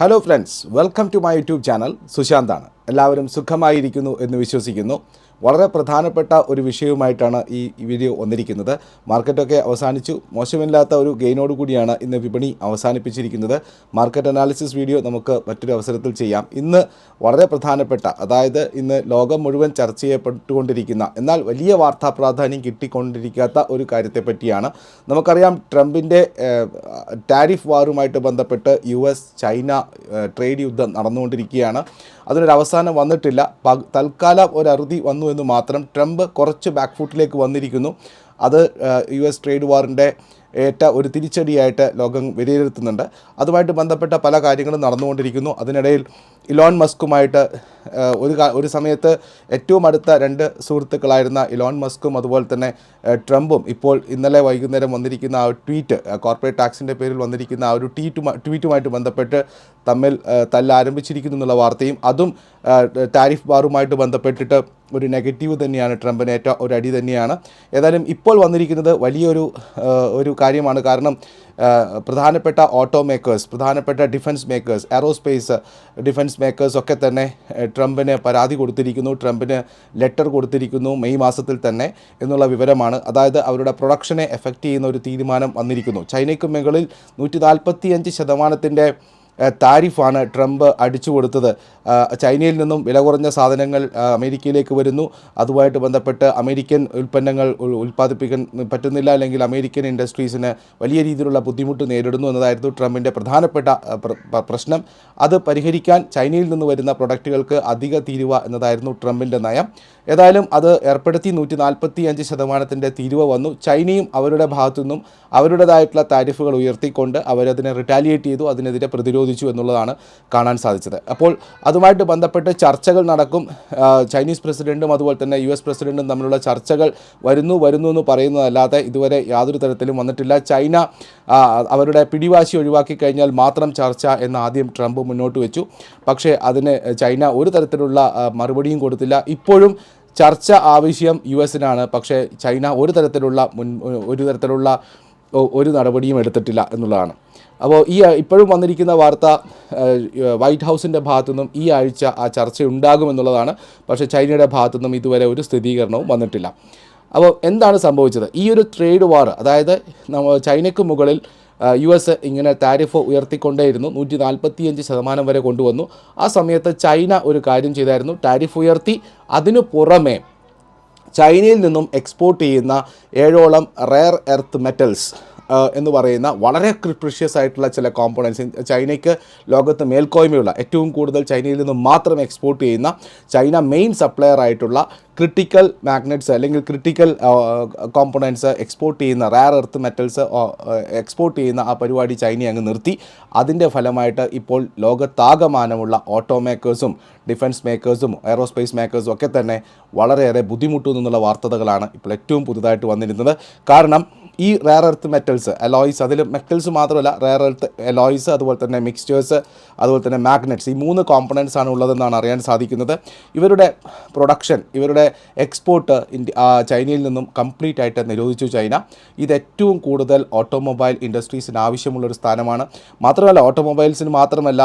Hello friends welcome to my YouTube channel സുശാന്താണ് എല്ലാവരും സുഖമായിരിക്കുന്നു എന്ന് വിശ്വസിക്കുന്നു. വളരെ പ്രധാനപ്പെട്ട ഒരു വിഷയവുമായിട്ടാണ് ഈ വീഡിയോ വന്നിരിക്കുന്നത്. മാർക്കറ്റൊക്കെ അവസാനിച്ചു. മോശമില്ലാത്ത ഒരു ഗെയിനോട് കൂടിയാണ് ഇന്ന് വിപണി അവസാനിപ്പിച്ചിരിക്കുന്നത്. മാർക്കറ്റ് അനാലിസിസ് വീഡിയോ നമുക്ക് മറ്റൊരു അവസരത്തിൽ ചെയ്യാം. ഇന്ന് വളരെ പ്രധാനപ്പെട്ട അതായത് ഇന്ന് ലോകം മുഴുവൻ ചർച്ച ചെയ്യപ്പെട്ടുകൊണ്ടിരിക്കുന്ന എന്നാൽ വലിയ വാർത്താ പ്രാധാന്യം കിട്ടിക്കൊണ്ടിരിക്കാത്ത ഒരു കാര്യത്തെപ്പറ്റിയാണ്. നമുക്കറിയാം ട്രംപിന്റെ ടാരിഫ് വാറുമായിട്ട് ബന്ധപ്പെട്ട് യു എസ് ചൈന ട്രേഡ് യുദ്ധം നടന്നുകൊണ്ടിരിക്കുകയാണ്. അതിനൊരു അവസാനം വന്നിട്ടില്ല തൽക്കാലം ഒരു അറുതി വന്നു എന്ന് മാത്രം ട്രംപ് കുറച്ച് ബാക്ക് ഫുട്ടിലേക്ക് വന്നിരിക്കുന്നു. അത് യു എസ് ട്രേഡ് വാറിന്റെ ഏറ്റ ഒരു തിരിച്ചടിയായിട്ട് ലോകം വിലയിരുത്തുന്നുണ്ട്. അതുമായിട്ട് ബന്ധപ്പെട്ട പല കാര്യങ്ങളും നടന്നുകൊണ്ടിരിക്കുന്നു. അതിനിടയിൽ ഇലോൺ മസ്കുമായിട്ട് ഒരു ഒരു സമയത്ത് ഏറ്റവും അടുത്ത രണ്ട് സുഹൃത്തുക്കളായിരുന്ന ഇലോൺ മസ്കും അതുപോലെ തന്നെ ട്രംപും ഇപ്പോൾ ഇന്നലെ വൈകുന്നേരം വന്നിരിക്കുന്ന ആ ട്വീറ്റ് കോർപ്പറേറ്റ് ടാക്സിന്റെ പേരിൽ വന്നിരിക്കുന്ന ആ ഒരു ട്വീറ്റുമായി ട്വീറ്റുമായിട്ട് ബന്ധപ്പെട്ട് തമ്മിൽ തല്ല ആരംഭിച്ചിരിക്കുന്നു എന്നുള്ള വാർത്തയും അതും ടാരിഫ് ബാറുമായിട്ട് ബന്ധപ്പെട്ടിട്ട് ഒരു നെഗറ്റീവ് തന്നെയാണ് ട്രംപിന് ഏറ്റവും ഒരു അടി തന്നെയാണ്. ഏതായാലും ഇപ്പോൾ വന്നിരിക്കുന്നത് വലിയൊരു ഒരു കാര്യമാണ്. കാരണം പ്രധാനപ്പെട്ട ഓട്ടോ മേക്കേഴ്സ് പ്രധാനപ്പെട്ട defence makers aerospace defence makers ഒക്കെ തന്നെ ട്രംപിന് പരാതി കൊടുത്തിരിക്കുന്നു ട്രംപിന് ലെറ്റർ കൊടുത്തിരിക്കുന്നു മെയ് മാസത്തിൽ തന്നെ എന്നുള്ള വിവരമാണ്. അതായത് അവരുടെ പ്രൊഡക്ഷനെ എഫക്റ്റ് ചെയ്യുന്ന ഒരു തീരുമാനം വന്നിരിക്കുന്നു. ചൈനയ്ക്ക് മുകളിൽ നൂറ്റി നാൽപ്പത്തി അഞ്ച് ശതമാനത്തിന്റെ താരിഫാണ് ട്രംപ് അടിച്ചു കൊടുത്തത്. ചൈനയിൽ നിന്നും വില കുറഞ്ഞ സാധനങ്ങൾ അമേരിക്കയിലേക്ക് വരുന്നു. അതുമായിട്ട് ബന്ധപ്പെട്ട് അമേരിക്കൻ ഉൽപ്പന്നങ്ങൾ ഉൽപ്പാദിപ്പിക്കാൻ പറ്റുന്നില്ല. അല്ലെങ്കിൽ അമേരിക്കൻ ഇൻഡസ്ട്രീസിന് വലിയ രീതിയിലുള്ള ബുദ്ധിമുട്ട് നേരിടുന്നു എന്നതായിരുന്നു ട്രംപിന്റെ പ്രധാനപ്പെട്ട പ്രശ്നം. അത് പരിഹരിക്കാൻ ചൈനയിൽ നിന്ന് വരുന്ന പ്രൊഡക്റ്റുകൾക്ക് അധിക തീരുവ എന്നതായിരുന്നു ട്രംപിന്റെ നയം. ഏതായാലും അത് ഏർപ്പെടുത്തി നൂറ്റി നാൽപ്പത്തി അഞ്ച് ശതമാനത്തിന്റെ തീരുവ വന്നു. ചൈനയും അവരുടെ ഭാഗത്തു നിന്നും അവരുടേതായിട്ടുള്ള താരിഫുകൾ ഉയർത്തിക്കൊണ്ട് അവരതിനെ റിറ്റാലിയേറ്റ് ചെയ്തു. അതിനെതിരെ പ്രതിരോധിച്ചു എന്നുള്ളതാണ് കാണാൻ സാധിച്ചത്. അപ്പോൾ അതുമായിട്ട് ബന്ധപ്പെട്ട് ചർച്ചകൾ നടക്കും. ചൈനീസ് പ്രസിഡന്റും അതുപോലെ തന്നെ യു എസ് പ്രസിഡന്റും തമ്മിലുള്ള ചർച്ചകൾ വരുന്നു വരുന്നു എന്ന് പറയുന്നതല്ലാതെ ഇതുവരെ യാതൊരു തരത്തിലും വന്നിട്ടില്ല. ചൈന അവരുടെ പിടിവാശി ഒഴിവാക്കി കഴിഞ്ഞാൽ മാത്രം ചർച്ച എന്ന് ആദ്യം ട്രംപ് മുന്നോട്ട് വെച്ചു. പക്ഷേ അതിന് ചൈന ഒരു തരത്തിലുള്ള മറുപടിയും കൊടുത്തില്ല. ഇപ്പോഴും ചർച്ച ആവശ്യം യു എസിനാണ്. പക്ഷേ ചൈന ഒരു തരത്തിലുള്ള മുൻ ഒരു തരത്തിലുള്ള ഒരു നടപടിയും എടുത്തിട്ടില്ല എന്നുള്ളതാണ്. അപ്പോൾ ഈ ഇപ്പോഴും വന്നിരിക്കുന്ന വാർത്ത വൈറ്റ് ഹൗസിന്റെ ഭാഗത്തുനിന്നും ഈ ആഴ്ച ആ ചർച്ച ഉണ്ടാകുമെന്നുള്ളതാണ് പക്ഷേ ചൈനയുടെ ഭാഗത്തുനിന്നും ഇതുവരെ ഒരു സ്ഥിരീകരണവും വന്നിട്ടില്ല. അപ്പോൾ എന്താണ് സംഭവിച്ചത്? ഈ ഒരു ട്രേഡ് വാർ അതായത് ചൈനയ്ക്ക് മുകളിൽ യു എസ് ഇങ്ങനെ താരിഫ് ഉയർത്തിക്കൊണ്ടേയിരുന്നു നൂറ്റി നാൽപ്പത്തിയഞ്ച് ശതമാനം വരെ കൊണ്ടുവന്നു. ആ സമയത്ത് ചൈന ഒരു കാര്യം ചെയ്തായിരുന്നു താരിഫ് ഉയർത്തി അതിനു പുറമെ ചൈനയിൽ നിന്നും എക്സ്പോർട്ട് ചെയ്യുന്ന ഏഴോളം റെയർ എർത്ത് മെറ്റൽസ് എന്ന് പറയുന്ന വളരെ ക്രിപ്രിഷ്യസ് ആയിട്ടുള്ള ചില കോമ്പോണൻസ് ചൈനയ്ക്ക് ലോകത്ത് മേൽക്കോയ്മയുള്ള ഏറ്റവും കൂടുതൽ ചൈനയിൽ നിന്നും മാത്രം എക്സ്പോർട്ട് ചെയ്യുന്ന ചൈന മെയിൻ സപ്ലയർ ആയിട്ടുള്ള ക്രിട്ടിക്കൽ മാഗ്നറ്റ്സ് അല്ലെങ്കിൽ ക്രിട്ടിക്കൽ കോമ്പണൻസ് എക്സ്പോർട്ട് ചെയ്യുന്ന റയർ എർത്ത് മെറ്റൽസ് എക്സ്പോർട്ട് ചെയ്യുന്ന ആ പരിപാടി ചൈന അങ്ങ് നിർത്തി. അതിന്റെ ഫലമായിട്ട് ഇപ്പോൾ ലോകത്താകമാനമുള്ള ഓട്ടോ മേക്കേഴ്സും ഡിഫൻസ് മേക്കേഴ്സും എയറോസ്പേസ് മേക്കേഴ്സും ഒക്കെ തന്നെ വളരെയേറെ ബുദ്ധിമുട്ടുന്നു എന്നുള്ള വാർത്തകളാണ് ഇപ്പോൾ ഏറ്റവും പുതുതായിട്ട് വന്നിരുന്നത്. കാരണം ഈ റയർ എർത്ത് മെറ്റൽസ് അലോയ്സ് അതിൽ മെറ്റൽസ് മാത്രമല്ല റയർ എർത്ത് അലോയ്സ് അതുപോലെ തന്നെ മിക്സ്ചേഴ്സ് അതുപോലെ തന്നെ മാഗ്നറ്റ്സ് ഈ മൂന്ന് കോമ്പണൻസ് ആണ് ഉള്ളതെന്നാണ് അറിയാൻ സാധിക്കുന്നത്. ഇവരുടെ പ്രൊഡക്ഷൻ ഇവരുടെ എക്സ്പോർട്ട് ഇന്ത്യ ചൈനയിൽ നിന്നും കംപ്ലീറ്റ് ആയിട്ട് നിരോധിച്ചു ചൈന. ഇത് ഏറ്റവും കൂടുതൽ ഓട്ടോമൊബൈൽ ഇൻഡസ്ട്രീസിന് ആവശ്യമുള്ളൊരു സ്ഥാനമാണ്. മാത്രമല്ല ഓട്ടോമൊബൈൽസിന് മാത്രമല്ല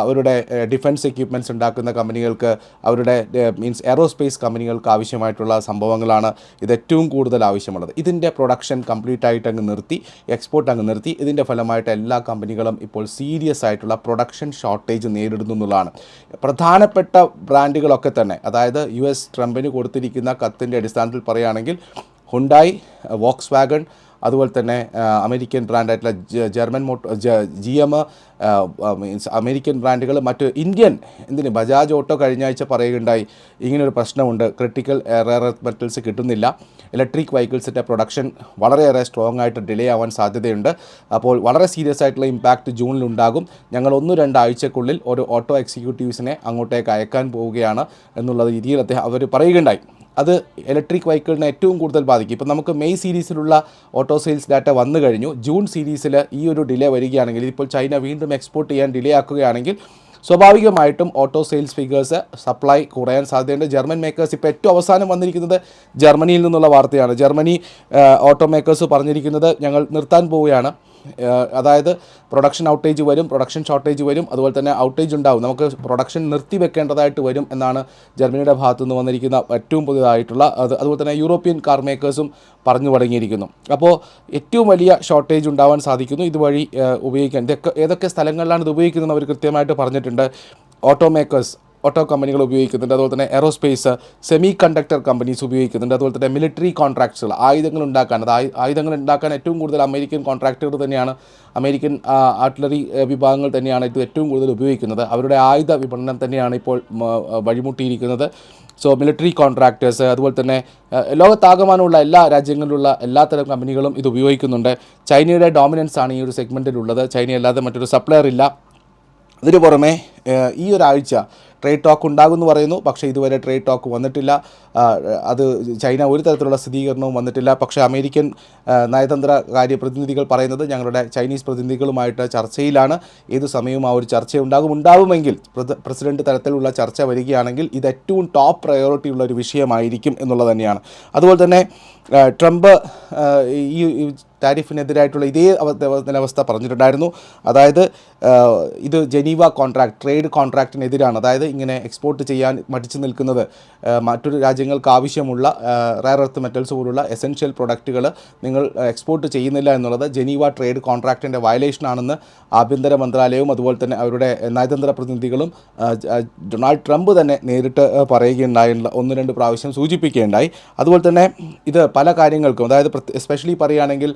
അവരുടെ ഡിഫൻസ് എക്യുപ്മെന്റ്സ് ഉണ്ടാക്കുന്ന കമ്പനികൾക്ക് അവരുടെ മീൻസ് എയറോസ്പേസ് കമ്പനികൾക്ക് ആവശ്യമായിട്ടുള്ള സംഭവങ്ങളാണ് ഇത് ഏറ്റവും കൂടുതൽ ആവശ്യമുള്ളത്. ഇതിന്റെ പ്രൊഡക്ഷൻ കംപ്ലീറ്റ് ആയിട്ട് അങ്ങ് നിർത്തി എക്സ്പോർട്ട് അങ്ങ് നിർത്തി. ഇതിന്റെ ഫലമായിട്ട് എല്ലാ കമ്പനികളും ഇപ്പോൾ സീരിയസ് ആയിട്ടുള്ള പ്രൊഡക്ഷൻ ഷോർട്ടേജ് നേരിടുന്നു എന്നുള്ളതാണ്. പ്രധാനപ്പെട്ട ബ്രാൻഡുകളൊക്കെ തന്നെ അതായത് യു എസ് ട്രംപിന് കൊടുത്തിരിക്കുന്ന കത്തിന്റെ അടിസ്ഥാനത്തിൽ പറയുകയാണെങ്കിൽ ഹുണ്ടായി വോക്സ് വാഗൺ അതുപോലെ തന്നെ അമേരിക്കൻ ബ്രാൻഡായിട്ടുള്ള ജർമ്മൻ മോട്ടോ ജി എം മീൻസ് അമേരിക്കൻ ബ്രാൻഡുകൾ മറ്റ് ഇന്ത്യൻ എന്തിന് ബജാജ് ഓട്ടോ കഴിഞ്ഞ ആഴ്ച പറയുകയുണ്ടായി. ഇങ്ങനൊരു പ്രശ്നമുണ്ട്. ക്രിട്ടിക്കൽ റെയർ മെറ്റൽസ് കിട്ടുന്നില്ല. ഇലക്ട്രിക് വെഹിക്കിൾസിന്റെ പ്രൊഡക്ഷൻ വളരെയേറെ സ്ട്രോങ് ആയിട്ട് ഡിലേ ആവാൻ സാധ്യതയുണ്ട്. അപ്പോൾ വളരെ സീരിയസ് ആയിട്ടുള്ള ഇമ്പാക്റ്റ് ജൂണിലുണ്ടാകും. ഞങ്ങൾ ഒന്ന് രണ്ടാഴ്ചക്കുള്ളിൽ ഒരു ഓട്ടോ എക്സിക്യൂട്ടീവ്സിനെ അങ്ങോട്ടേക്ക് അയക്കാൻ പോവുകയാണ് എന്നുള്ള രീതിയിൽ അദ്ദേഹം അവർ പറയുകയുണ്ടായി. അത് ഇലക്ട്രിക് വെഹിക്കിളിനെ ഏറ്റവും കൂടുതൽ ബാധിക്കും. ഇപ്പം നമുക്ക് മെയ് സീരീസിലുള്ള ഓട്ടോ സെയിൽസ് ഡാറ്റ വന്നു കഴിഞ്ഞു. ജൂൺ സീരീസിൽ ഈ ഒരു ഡിലേ വരികയാണെങ്കിൽ ഇപ്പോൾ ചൈന വീണ്ടും എക്സ്പോർട്ട് ചെയ്യാൻ ഡിലേ ആക്കുകയാണെങ്കിൽ സ്വാഭാവികമായിട്ടും ഓട്ടോ സെയിൽസ് ഫിഗേഴ്സ് സപ്ലൈ കുറയാൻ സാധ്യതയുണ്ട്. ജർമ്മൻ മേക്കേഴ്സ് ഇപ്പോൾ ഏറ്റവും അവസാനം വന്നിരിക്കുന്നത് ജർമ്മനിയിൽ നിന്നുള്ള വാർത്തയാണ്. ജർമ്മനി ഓട്ടോ മേക്കേഴ്സ് പറഞ്ഞിരിക്കുന്നത് ഞങ്ങൾ നിർത്താൻ പോവുകയാണ്. അതായത് പ്രൊഡക്ഷൻ ഔട്ടേജ് വരും പ്രൊഡക്ഷൻ ഷോർട്ടേജ് വരും അതുപോലെ തന്നെ ഔട്ടേജ് ഉണ്ടാവും. നമുക്ക് പ്രൊഡക്ഷൻ നിർത്തി വെക്കേണ്ടതായിട്ട് വരും എന്നാണ് ജർമ്മനിയുടെ ഭാഗത്തു നിന്ന് വന്നിരിക്കുന്ന ഏറ്റവും പുതിയതായിട്ടുള്ള അത് അതുപോലെ തന്നെ യൂറോപ്യൻ കാർ മേക്കേഴ്സും പറഞ്ഞു തുടങ്ങിയിരിക്കുന്നു. അപ്പോൾ ഏറ്റവും വലിയ ഷോർട്ടേജ് ഉണ്ടാവാൻ സാധിക്കുന്നു ഇതുവഴി ഉപയോഗിക്കാൻ. ഇതൊക്കെ ഏതൊക്കെ സ്ഥലങ്ങളിലാണ് ഇത് ഉപയോഗിക്കുന്നത് അവർ കൃത്യമായിട്ട് പറഞ്ഞിട്ടുണ്ട്. ഓട്ടോ മേക്കേഴ്സ് ഓട്ടോ കമ്പനികൾ ഉപയോഗിക്കുന്നുണ്ട്. അതുപോലെ തന്നെ എറോസ്പേസ് സെമി കണ്ടക്ടർ കമ്പനീസ് ഉപയോഗിക്കുന്നുണ്ട്. അതുപോലെ തന്നെ മിലിറ്ററി കോൺട്രാക്ട്സുകൾ ആയുധങ്ങൾ ഉണ്ടാക്കാൻ. അത് ആയു- ആയുധങ്ങൾ ഉണ്ടാക്കാൻ ഏറ്റവും കൂടുതൽ അമേരിക്കൻ കോൺട്രാക്ടർ തന്നെയാണ്. അമേരിക്കൻ ആർട്ടിലറി വിഭാഗങ്ങൾ തന്നെയാണ് ഇത് ഏറ്റവും കൂടുതൽ ഉപയോഗിക്കുന്നത്. അവരുടെ ആയുധ വിപണനം തന്നെയാണ് ഇപ്പോൾ വഴിമുട്ടിയിരിക്കുന്നത്. സോ മിലിറ്ററി കോൺട്രാക്ടേഴ്സ് അതുപോലെ തന്നെ ലോകത്താകമാനമുള്ള എല്ലാ രാജ്യങ്ങളിലുള്ള എല്ലാത്തരം കമ്പനികളും ഇത് ഉപയോഗിക്കുന്നുണ്ട്. ചൈനയുടെ ഡോമിനൻസ് ആണ് ഈ ഒരു സെഗ്മെന്റിലുള്ളത് ചൈനയല്ലാതെ മറ്റൊരു സപ്ലയർ ഇല്ല. അതിനു പുറമെ ഈ ഒരാഴ്ച ട്രേഡ് ടോക്ക് ഉണ്ടാകുമെന്ന് പറയുന്നു. പക്ഷേ ഇതുവരെ ട്രേഡ് ടോക്ക് വന്നിട്ടില്ല. അത് ചൈന ഒരു തരത്തിലുള്ള സ്ഥിരീകരണവും വന്നിട്ടില്ല. പക്ഷേ അമേരിക്കൻ നയതന്ത്ര കാര്യ പ്രതിനിധികൾ പറയുന്നത് ഞങ്ങളുടെ ചൈനീസ് പ്രതിനിധികളുമായിട്ട് ചർച്ചയിലാണ്. ഏത് സമയവും ആ ഒരു ചർച്ച ഉണ്ടാകും. ഉണ്ടാവുമെങ്കിൽ പ്രസിഡന്റ് തലത്തിലുള്ള ചർച്ച വരികയാണെങ്കിൽ ഇത് ഏറ്റവും ടോപ്പ് പ്രയോറിറ്റി ഉള്ള ഒരു വിഷയമായിരിക്കും എന്നുള്ളത് തന്നെയാണ്. അതുപോലെ തന്നെ ട്രംപ് ഈ ടാരിഫിനെതിരായിട്ടുള്ള ഇതേ നിലവസ്ഥ പറഞ്ഞിട്ടുണ്ടായിരുന്നു. അതായത് ഇത് ജനീവ കോൺട്രാക്ട് ട്രേഡ് കോൺട്രാക്റ്റിനെതിരാണ് അതായത് ഇങ്ങനെ എക്സ്പോർട്ട് ചെയ്യാൻ മടിച്ചു നിൽക്കുന്നത് മറ്റു മറ്റൊരു രാജ്യങ്ങൾക്ക് ആവശ്യമുള്ള റയർ എർത്ത് മെറ്റൽസ് പോലുള്ള എസെൻഷ്യൽ പ്രൊഡക്റ്റുകൾ നിങ്ങൾ എക്സ്പോർട്ട് ചെയ്യുന്നില്ല എന്നുള്ളത് ജനീവ ട്രേഡ് കോൺട്രാക്റ്റിന്റെ വയലേഷനാണെന്ന് ആഭ്യന്തര മന്ത്രാലയവും അതുപോലെ തന്നെ അവരുടെ നയതന്ത്ര പ്രതിനിധികളും ഡൊണാൾഡ് ട്രംപ് തന്നെ നേരിട്ട് പറയുകയുണ്ടായി. ഒന്ന് രണ്ട് പ്രാവശ്യം സൂചിപ്പിക്കുകയുണ്ടായി. അതുപോലെ തന്നെ ഇത് പല കാര്യങ്ങൾക്കും അതായത് എസ്പെഷ്യലി പറയുകയാണെങ്കിൽ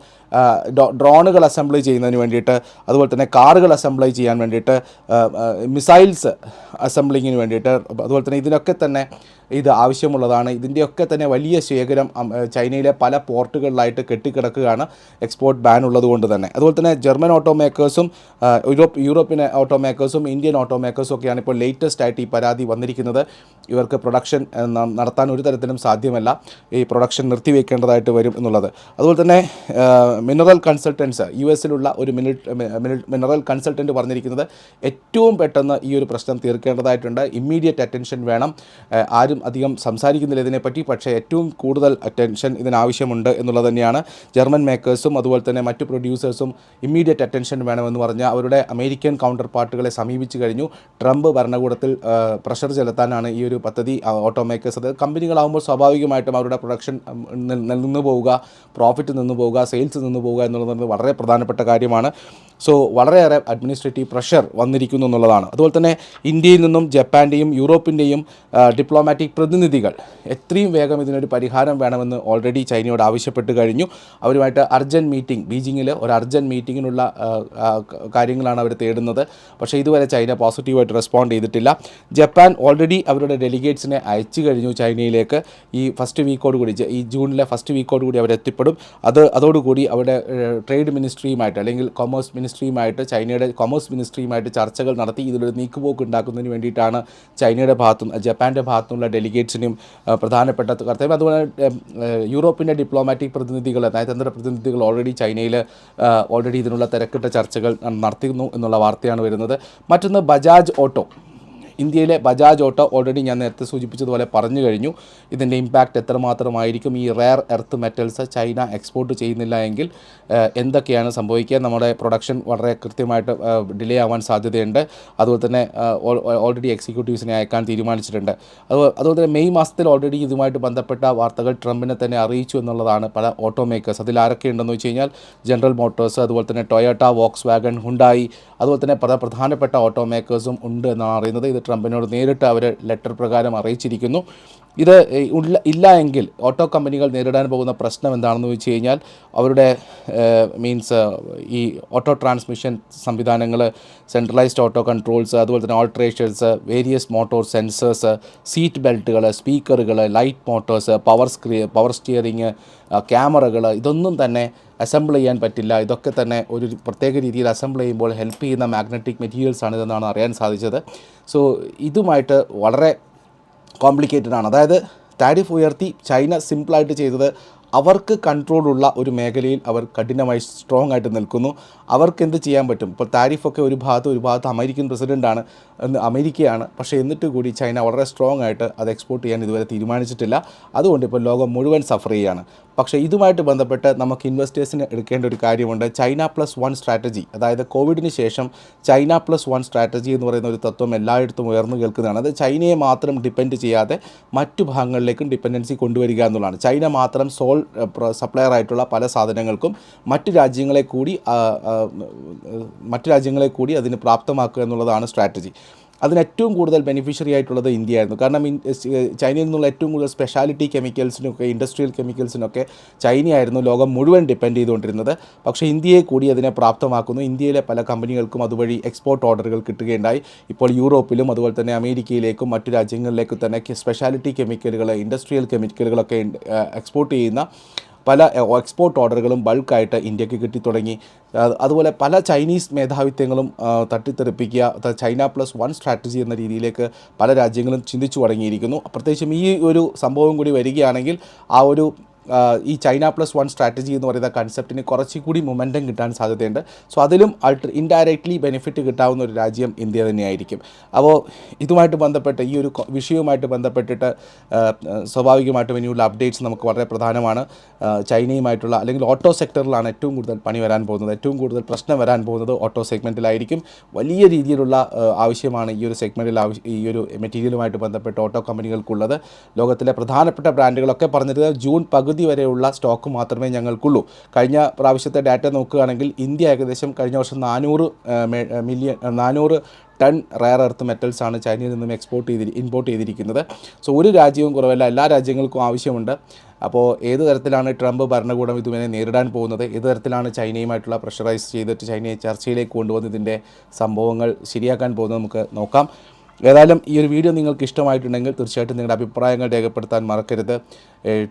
ഡ്രോണുകൾ അസംബ്ലി ചെയ്യുന്നതിന് വേണ്ടിയിട്ട് അതുപോലെ തന്നെ കാറുകൾ അസംബ്ലി ചെയ്യാൻ വേണ്ടിയിട്ട് മിസൈൽസ് അസംബ്ലിങ്ങിന് വേണ്ടിയിട്ട് അതുപോലെ തന്നെ ഇതിനൊക്കെ തന്നെ ഇത് ആവശ്യമുള്ളതാണ്. ഇതിന്റെയൊക്കെ തന്നെ വലിയ ശേഖരം ചൈനയിലെ പല പോർട്ടുകളിലായിട്ട് കെട്ടിക്കിടക്കുകയാണ് എക്സ്പോർട്ട് ബാൻ ഉള്ളതുകൊണ്ട് തന്നെ. അതുപോലെ തന്നെ ജർമ്മൻ ഓട്ടോമേക്കേഴ്സും യൂറോപ്പ് യൂറോപ്യൻ ഓട്ടോമേക്കേഴ്സും ഇന്ത്യൻ ഓട്ടോ മേക്കേഴ്സും ഒക്കെയാണ് ഇപ്പോൾ ലേറ്റസ്റ്റ് ആയിട്ട് ഈ പരാതി വന്നിരിക്കുന്നത്. ഇവർക്ക് പ്രൊഡക്ഷൻ നടത്താൻ ഒരു തരത്തിലും സാധ്യമല്ല. ഈ പ്രൊഡക്ഷൻ നിർത്തിവെക്കേണ്ടതായിട്ട് വരും എന്നുള്ളത്. അതുപോലെ തന്നെ മിനറൽ കൺസൾട്ടൻസ് യു എസിലുള്ള ഒരു മിനറൽ കൺസൾട്ടന്റ് പറഞ്ഞിരിക്കുന്നത് ഏറ്റവും പെട്ടെന്ന് ഈ ഒരു പ്രശ്നം തീർക്കേണ്ടതായിട്ടുണ്ട്. ഇമ്മീഡിയറ്റ് അറ്റൻഷൻ വേണം. ഏഹ് ആരും അധികം സംസാരിക്കുന്നില്ല ഇതിനെപ്പറ്റി. പക്ഷേ ഏറ്റവും കൂടുതൽ അറ്റൻഷൻ ഇതിനാവശ്യമുണ്ട് എന്നുള്ളത് തന്നെയാണ് ജർമ്മൻ മേക്കേഴ്സും അതുപോലെ തന്നെ മറ്റ് പ്രൊഡ്യൂസേഴ്സും ഇമ്മീഡിയറ്റ് അറ്റൻഷൻ വേണമെന്ന് പറഞ്ഞാൽ അവരുടെ അമേരിക്കൻ കൗണ്ടർ പാർട്ടുകളെ സമീപിച്ചു കഴിഞ്ഞു. ട്രംപ് ഭരണകൂടത്തിൽ പ്രഷർ ചെലുത്താനാണ് ഈ ഒരു പദ്ധതി ഓട്ടോമേക്കേഴ്സ് ഓട്ടോ മേക്കേഴ്സ് അത് കമ്പനികളാകുമ്പോൾ സ്വാഭാവികമായിട്ടും അവരുടെ പ്രൊഡക്ഷൻ നിന്ന് പോവുക പ്രോഫിറ്റ് നിന്ന് പോവുക സെയിൽസ് നിന്ന് പോവുക എന്നുള്ളത് വളരെ പ്രധാനപ്പെട്ട കാര്യമാണ്. സോ വളരെയേറെ അഡ്മിനിസ്ട്രേറ്റീവ് പ്രഷർ വന്നിരിക്കുന്നു എന്നുള്ളതാണ്. അതുപോലെ തന്നെ ഇന്ത്യയിൽ നിന്നും ജപ്പാന്റെയും യൂറോപ്പിന്റെയും ഡിപ്ലോമാറ്റിക് പ്രതിനിധികൾ എത്രയും വേഗം ഇതിനൊരു പരിഹാരം വേണമെന്ന് ഓൾറെഡി ചൈനയോട് ആവശ്യപ്പെട്ട് കഴിഞ്ഞു. അവരുമായിട്ട് അർജന്റ് മീറ്റിംഗ് ബീജിങ്ങിൽ ഒരു അർജന്റ് മീറ്റിങ്ങിനുള്ള കാര്യങ്ങളാണ് അവർ തേടുന്നത്. പക്ഷേ ഇതുവരെ ചൈന പോസിറ്റീവായിട്ട് റെസ്പോണ്ട് ചെയ്തിട്ടില്ല. ജപ്പാൻ ഓൾറെഡി അവരുടെ ഡെലിഗേറ്റ്സിനെ അയച്ചു കഴിഞ്ഞു ചൈനയിലേക്ക്. ഈ ഫസ്റ്റ് വീക്കോട് കൂടി ഈ ജൂണിലെ ഫസ്റ്റ് വീക്കോട് കൂടി അവർ എത്തിപ്പെടും. അത് അതോടുകൂടി അവരുടെ ട്രേഡ് മിനിസ്ട്രിയുമായിട്ട് അല്ലെങ്കിൽ കൊമേഴ്സ് മിനിസ്ട്രിയുമായിട്ട് ചൈനയുടെ കൊമേഴ്സ് മിനിസ്ട്രിയുമായിട്ട് ചർച്ചകൾ നടത്തി. ഇതിലൊരു നീക്കുപോക്ക് ഉണ്ടാക്കുന്നതിന് വേണ്ടിയിട്ടാണ് ചൈനയുടെ ഭാഗത്തും ജപ്പാന്റെ ഭാഗത്തുനിന്നുള്ള ഡെലിഗേറ്റ്സിനും പ്രധാനപ്പെട്ട കർത്തവ്യം. അതുപോലെ യൂറോപ്പിന്റെ ഡിപ്ലോമാറ്റിക് പ്രതിനിധികൾ നയതന്ത്ര പ്രതിനിധികൾ ഓൾറെഡി ചൈനയിൽ ഓൾറെഡി ഇതിനുള്ള തിരക്കിട്ട ചർച്ചകൾ നടത്തുന്നു എന്നുള്ള വാർത്തയാണ് വരുന്നത്. മറ്റൊന്ന് ബജാജ് ഓട്ടോ. ഇന്ത്യയിലെ ബജാജ് ഓട്ടോ ഓൾറെഡി ഞാൻ നേരത്തെ സൂചിപ്പിച്ചതുപോലെ പറഞ്ഞു കഴിഞ്ഞു. ഇതിന്റെ ഇമ്പാക്റ്റ് എത്രമാത്രമായിരിക്കും ഈ rare earth metals China export ചെയ്യുന്നില്ല എങ്കിൽ എന്തൊക്കെയാണ് സംഭവിക്കുക? നമ്മുടെ പ്രൊഡക്ഷൻ വളരെ കൃത്യമായിട്ട് ഡിലേ ആവാൻ സാധ്യതയുണ്ട്. അതുപോലെ തന്നെ ഓൾറെഡി എക്സിക്യൂട്ടീവ്സിനെ അയക്കാൻ തീരുമാനിച്ചിട്ടുണ്ട്. അതുപോലെ അതുപോലെ തന്നെ മെയ് മാസത്തിൽ ഓൾറെഡി ഇതുമായിട്ട് ബന്ധപ്പെട്ട വാർത്തകൾ ട്രംപിനെ തന്നെ അറിയിച്ചു എന്നുള്ളതാണ് പല ഓട്ടോ മേക്കേഴ്സ് അതിൽ ആരൊക്കെ ഉണ്ടെന്ന് വെച്ച് കഴിഞ്ഞാൽ ജനറൽ മോട്ടോഴ്സ് അതുപോലെ തന്നെ ടൊയോട്ട വോക്സ് വാഗൺ ഹുണ്ടായി അതുപോലെ തന്നെ പല പ്രധാനപ്പെട്ട ഓട്ടോ മേക്കേഴ്സും ഉണ്ട് എന്നാണ് അറിയുന്നത്. ഇത് ട്രംപിനോട് നേരിട്ട് അവർ ലെറ്റർ പ്രകാരം അറിയിച്ചിരിക്കുന്നു. ഇത് ഇല്ല എങ്കിൽ ഓട്ടോ കമ്പനികൾ നേരിടാൻ പോകുന്ന പ്രശ്നം എന്താണെന്ന് വെച്ച് കഴിഞ്ഞാൽ അവരുടെ മീൻസ് ഈ ഓട്ടോ ട്രാൻസ്മിഷൻ സംവിധാനങ്ങൾ സെൻട്രലൈസ്ഡ് ഓട്ടോ കൺട്രോൾസ് അതുപോലെ തന്നെ alterations various motor sensors seat ബെൽറ്റുകൾ സ്പീക്കറുകൾ light motors power സ്ക്രീ power steering ക്യാമറകൾ ഇതൊന്നും തന്നെ അസംബിൾ ചെയ്യാൻ പറ്റില്ല. ഇതൊക്കെ തന്നെ ഒരു പ്രത്യേക രീതിയിൽ അസംബിൾ ചെയ്യുമ്പോൾ ഹെൽപ്പ് ചെയ്യുന്ന മാഗ്നറ്റിക് മെറ്റീരിയൽസ് ആണ് ഇതെന്നാണ് അറിയാൻ സാധിച്ചത്. സോ ഇതുമായിട്ട് വളരെ കോംപ്ലിക്കേറ്റഡ് ആണ്. അതായത് താരിഫ് ഉയർത്തി ചൈന സിമ്പിളായിട്ട് ചെയ്തത് അവർക്ക് കൺട്രോളുള്ള ഒരു മേഖലയിൽ അവർ കഠിനമായി സ്ട്രോങ് ആയിട്ട് നിൽക്കുന്നു. അവർക്ക് എന്ത് ചെയ്യാൻ പറ്റും? ഇപ്പോൾ താരിഫൊക്കെ ഒരു ഭാഗത്ത് ഒരു ഭാഗത്ത് അമേരിക്കൻ പ്രസിഡന്റാണ് എന്ന് അമേരിക്കയാണ്. പക്ഷേ എന്നിട്ട് കൂടി ചൈന വളരെ സ്ട്രോങ് ആയിട്ട് അത് എക്സ്പോർട്ട് ചെയ്യാൻ ഇതുവരെ തീരുമാനിച്ചിട്ടില്ല. അതുകൊണ്ട് ഇപ്പോൾ ലോകം മുഴുവൻ സഫർ ചെയ്യുകയാണ്. പക്ഷേ ഇതുമായിട്ട് ബന്ധപ്പെട്ട് നമുക്ക് ഇൻവെസ്റ്റേഴ്സിന് എടുക്കേണ്ട ഒരു കാര്യമുണ്ട്. ചൈന പ്ലസ് വൺ സ്ട്രാറ്റജി അതായത് കോവിഡിന് ശേഷം ചൈന പ്ലസ് വൺ സ്ട്രാറ്റജി എന്ന് പറയുന്ന ഒരു തത്വം എല്ലായിടത്തും ഉയർന്നു കേൾക്കുന്നതാണ്. അത് ചൈനയെ മാത്രം ഡിപ്പെൻഡ് ചെയ്യാതെ മറ്റു ഭാഗങ്ങളിലേക്കും ഡിപ്പെൻഡൻസി കൊണ്ടുവരിക എന്നുള്ളതാണ്. ചൈന മാത്രം സോൾ സപ്ലയർ ആയിട്ടുള്ള പല സാധനങ്ങൾക്കും മറ്റ് രാജ്യങ്ങളെ കൂടി മറ്റു രാജ്യങ്ങളെ കൂടി അതിന് പ്രാപ്തമാക്കുക എന്നുള്ളതാണ് സ്ട്രാറ്റജി. അതിന് ഏറ്റവും കൂടുതൽ ബെനിഫിഷ്യറി ആയിട്ടുള്ളത് ഇന്ത്യ ആയിരുന്നു. കാരണം ചൈനയിൽ നിന്നുള്ള ഏറ്റവും കൂടുതൽ സ്പെഷ്യാലിറ്റി കെമിക്കൽസിനൊക്കെ ഇൻഡസ്ട്രിയൽ കെമിക്കൽസിനൊക്കെ ചൈനയായിരുന്നു ലോകം മുഴുവൻ ഡിപ്പെൻഡ് ചെയ്തുകൊണ്ടിരുന്നത്. പക്ഷേ ഇന്ത്യയെ കൂടി അതിനെ പ്രാപ്തമാക്കുന്നു. ഇന്ത്യയിലെ പല കമ്പനികൾക്കും അതുവഴി എക്സ്പോർട്ട് ഓർഡറുകൾ കിട്ടുകയുണ്ടായി. ഇപ്പോൾ യൂറോപ്പിലും അതുപോലെ തന്നെ അമേരിക്കയിലേക്കും മറ്റു രാജ്യങ്ങളിലേക്കും തന്നെ സ്പെഷ്യാലിറ്റി കെമിക്കലുകൾ ഇൻഡസ്ട്രിയൽ കെമിക്കലുകളൊക്കെ എക്സ്പോർട്ട് ചെയ്യുന്ന പല എക്സ്പോർട്ട് ഓർഡറുകളും ബൾക്കായിട്ട് ഇന്ത്യയ്ക്ക് കിട്ടിത്തുടങ്ങി അത് അതുപോലെ പല ചൈനീസ് മേധാവിത്വങ്ങളും തട്ടിത്തെറിപ്പിക്കുക ചൈന പ്ലസ് വൺ സ്ട്രാറ്റജി എന്ന രീതിയിലേക്ക് പല രാജ്യങ്ങളും ചിന്തിച്ചു തുടങ്ങിയിരിക്കുന്നു. പ്രത്യേകിച്ചും ഈ ഒരു സംഭവം കൂടി വരികയാണെങ്കിൽ ആ ഒരു ഈ ചൈന പ്ലസ് വൺ സ്ട്രാറ്റജി എന്ന് പറയുന്ന കൺസെപ്റ്റിന് കുറച്ചുകൂടി മൊമെന്റം കിട്ടാൻ സാധ്യതയുണ്ട്. സോ അതിലും അൾട്ടർ ഇൻഡയറക്റ്റ്ലി ബെനിഫിറ്റ് കിട്ടാവുന്ന ഒരു രാജ്യം ഇന്ത്യ തന്നെയായിരിക്കും. അപ്പോൾ ഇതുമായിട്ട് ബന്ധപ്പെട്ട് ഈ ഒരു വിഷയവുമായിട്ട് ബന്ധപ്പെട്ടിട്ട് സ്വാഭാവികമായിട്ടും ഇനിയുള്ള അപ്ഡേറ്റ്സ് നമുക്ക് വളരെ പ്രധാനമാണ്. ചൈനയുമായിട്ടുള്ള അല്ലെങ്കിൽ ഓട്ടോ സെക്ടറിലാണ് ഏറ്റവും കൂടുതൽ പണി വരാൻ പോകുന്നത്. ഏറ്റവും കൂടുതൽ പ്രശ്നം വരാൻ പോകുന്നത് ഓട്ടോ സെഗ്മെന്റിലായിരിക്കും വലിയ രീതിയിലുള്ള ആവശ്യമാണ് ഈ ഒരു സെഗ്മെന്റിൽ ഈ ഒരു മെറ്റീരിയലുമായിട്ട് ബന്ധപ്പെട്ട് ഓട്ടോ കമ്പനികൾക്കുള്ളത് ലോകത്തിലെ പ്രധാനപ്പെട്ട ബ്രാൻഡുകളൊക്കെ പറഞ്ഞിരുന്നത് ജൂൺ പകുതി വരെയുള്ള സ്റ്റോക്ക് മാത്രമേ ഞങ്ങൾക്കുള്ളൂ. കഴിഞ്ഞ പ്രാവശ്യത്തെ ഡാറ്റ നോക്കുകയാണെങ്കിൽ ഇന്ത്യ ഏകദേശം കഴിഞ്ഞ വർഷം നാനൂറ് മില്യൺ നാനൂറ് ടൺ റയർ എർത്ത് മെറ്റൽസ് ആണ് ചൈനയിൽ നിന്നും എക്സ്പോർട്ട് ചെയ്തി ഇമ്പോർട്ട് ചെയ്തിരിക്കുന്നത്. സോ ഒരു രാജ്യവും കുറവല്ല എല്ലാ രാജ്യങ്ങൾക്കും ആവശ്യമുണ്ട്. അപ്പോൾ ഏത് തരത്തിലാണ് ട്രംപ് ഭരണകൂടം ഇതുവരെ നേരിടാൻ പോകുന്നത്? ഏത് തരത്തിലാണ് ചൈനയുമായിട്ടുള്ള പ്രഷറൈസ് ചെയ്തിട്ട് ചൈനയെ ചർച്ചയിലേക്ക് കൊണ്ടുവന്ന് ഇതിന്റെ സംഭവങ്ങൾ ശരിയാക്കാൻ പോകുന്നത് നമുക്ക് നോക്കാം. ഏതായാലും ഈ ഒരു വീഡിയോ നിങ്ങൾക്ക് ഇഷ്ടമായിട്ടുണ്ടെങ്കിൽ തീർച്ചയായിട്ടും നിങ്ങളുടെ അഭിപ്രായങ്ങൾ രേഖപ്പെടുത്താൻ മറക്കരുത്.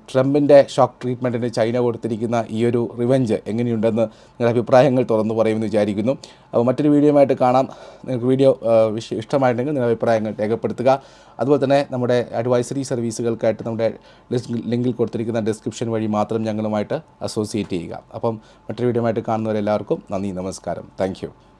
ട്രംപിന്റെ ഷോക്ക് ട്രീറ്റ്മെന്റിന് ചൈന കൊടുത്തിരിക്കുന്ന ഈ ഒരു റിവഞ്ച് എങ്ങനെയുണ്ടെന്ന് നിങ്ങളുടെ അഭിപ്രായങ്ങൾ തുറന്നു പറയുമെന്ന് വിചാരിക്കുന്നു. അപ്പോൾ മറ്റൊരു വീഡിയോയുമായിട്ട് കാണാം. നിങ്ങൾക്ക് വീഡിയോ ഇഷ്ടമായിട്ടുണ്ടെങ്കിൽ നിങ്ങളുടെ അഭിപ്രായങ്ങൾ രേഖപ്പെടുത്തുക. അതുപോലെ തന്നെ നമ്മുടെ അഡ്വൈസറി സർവീസുകൾക്കായിട്ട് നമ്മുടെ ലിങ്കിൽ കൊടുത്തിരിക്കുന്ന ഡിസ്ക്രിപ്ഷൻ വഴി മാത്രം ഞങ്ങളുമായിട്ട് അസോസിയേറ്റ് ചെയ്യുക. അപ്പം മറ്റൊരു വീഡിയോ ആയിട്ട് കാണുന്നവരെല്ലാവർക്കും നന്ദി നമസ്കാരം. താങ്ക്